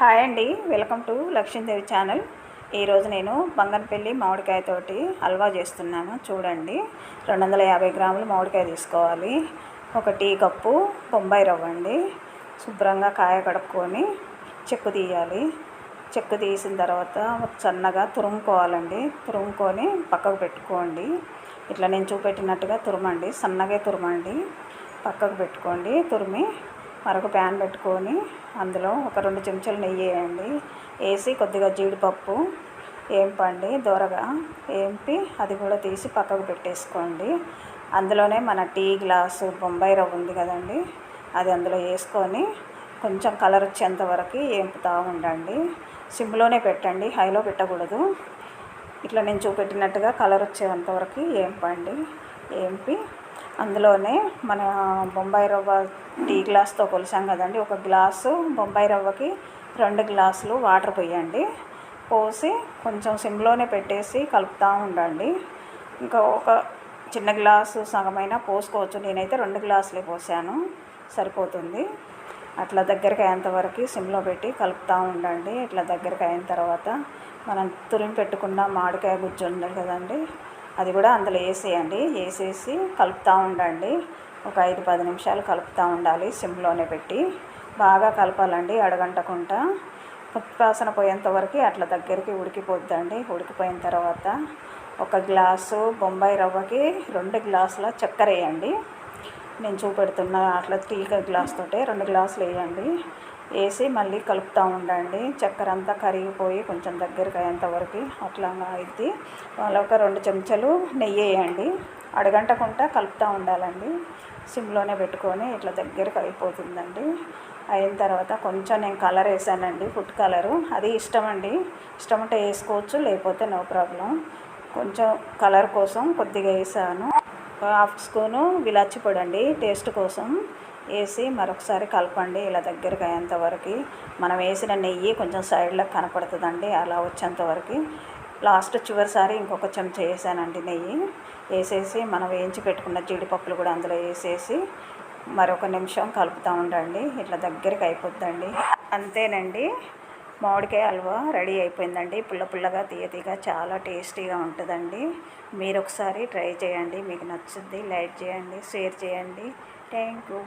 Hi అండి. Welcome to Lakshmidevi channel. ఈరోజు నేను బంగనపల్లి మామిడికాయతోటి హల్వా చేస్తున్నాను. చూడండి. రెండు వందల యాభై గ్రాములు మామిడికాయ తీసుకోవాలి. ఒక టీ కప్పు బొంబాయి రవ్వ అండి. శుభ్రంగా కాయ కడుక్కొని చెక్కు తీయాలి. చెక్కు తీసిన తర్వాత సన్నగా తురుముకోవాలండి. తురుముకొని పక్కకు పెట్టుకోండి. ఇట్లా నేను చూపెట్టినట్టుగా తురమండి. సన్నగా తురమండి. పక్కకు పెట్టుకోండి. తురిమి మరొక ప్యాన్ పెట్టుకొని అందులో ఒక రెండు చెంచాలు నెయ్యి వేయండి. వేసి కొద్దిగా జీడిపప్పు ఏంపండి దోరగా ఏంపి అది కూడా తీసి పక్కకు పెట్టేసుకోండి. అందులోనే మన టీ గ్లాసు బొంబాయి రవ్వ ఉంది కదండి అది అందులో వేసుకొని కొంచెం కలర్ వచ్చేంత వరకు వేంపుతూ ఉండండి. సిమ్లోనే పెట్టండి హైలో పెట్టకూడదు. ఇట్లా నేను చూపెట్టినట్టుగా కలర్ వచ్చేంత వరకు ఏంపండి ఏంపి అందులోనే మన బొంబాయి రవ్వ టీ గ్లాస్తో కొలిసాం కదండి. ఒక గ్లాసు బొంబాయి రవ్వకి రెండు గ్లాసులు వాటర్ పోయండి. పోసి కొంచెం సిమ్లోనే పెట్టేసి కలుపుతూ ఉండండి. ఇంకా ఒక చిన్న గ్లాసు సగమైనా పోసుకోవచ్చు. నేనైతే రెండు గ్లాసులే పోసాను. సరిపోతుంది. అట్లా దగ్గరికి అయ్యేంతవరకు సిమ్లో పెట్టి కలుపుతూ ఉండండి. ఇట్లా దగ్గరికి అయిన తర్వాత మనం తురిమి పెట్టుకున్న మామిడికాయ గుజ్జు ఉంది కదండి. అది కూడా అందులో వేసేయండి. వేసేసి కలుపుతూ ఉండండి. ఒక ఐదు పది నిమిషాలు కలుపుతూ ఉండాలి సిమ్లోనే పెట్టి. బాగా కలపాలండి అడగంటకుండా వాసన పోయేంత వరకు అట్లా దగ్గరికి ఉడికిపోద్దండి. ఉడికిపోయిన తర్వాత ఒక గ్లాసు బొంబాయి రవ్వకి రెండు గ్లాసుల చక్కెర వేయండి. నేను చూపెడుతున్న అట్లా టీ గ్లాస్ తోటే రెండు గ్లాసులు వేయండి. వేసి మళ్ళీ కలుపుతూ ఉండండి. చక్కెర అంతా కరిగిపోయి కొంచెం దగ్గరికి అయ్యేంత వరకు అట్లా అయితే వాళ్ళ ఒక రెండు చెంచాలు నెయ్యి వేయండి. అడగంటకుండా కలుపుతూ ఉండాలండి. సిమ్లోనే పెట్టుకొని ఇట్లా దగ్గరకు అయిపోతుందండి. అయిన తర్వాత కొంచెం నేను కలర్ వేసానండి ఫుడ్ కలరు. అది ఇష్టం అండి. ఇష్టం ఉంటే వేసుకోవచ్చు లేకపోతే నో ప్రాబ్లం. కొంచెం కలర్ కోసం కొద్దిగా వేసాను. హాఫ్ స్పూను విలాచి పొడి అండి టేస్ట్ కోసం. వేసి మరొకసారి కలపండి. ఇలా దగ్గరకు అయ్యేంత వరకు మనం వేసిన నెయ్యి కొంచెం సైడ్లో కనపడుతుందండి. అలా వచ్చేంతవరకు లాస్ట్ చివరిసారి ఇంకొక చెంచా వేసానండి నెయ్యి. వేసేసి మనం వేయించి పెట్టుకున్న జీడిపప్పులు కూడా అందులో వేసేసి మరొక నిమిషం కలుపుతూ ఉండండి. ఇట్లా దగ్గరికి అయిపోద్దండి. అంతేనండి. మామిడికాయ హల్వా రెడీ అయిపోయిందండి. పుల్ల పుల్లగా తీయ తీయగా చాలా టేస్టీగా ఉంటుందండి. మీరు ఒకసారి ట్రై చేయండి. మీకు నచ్చుద్ది లైక్ చేయండి షేర్ చేయండి. Thank you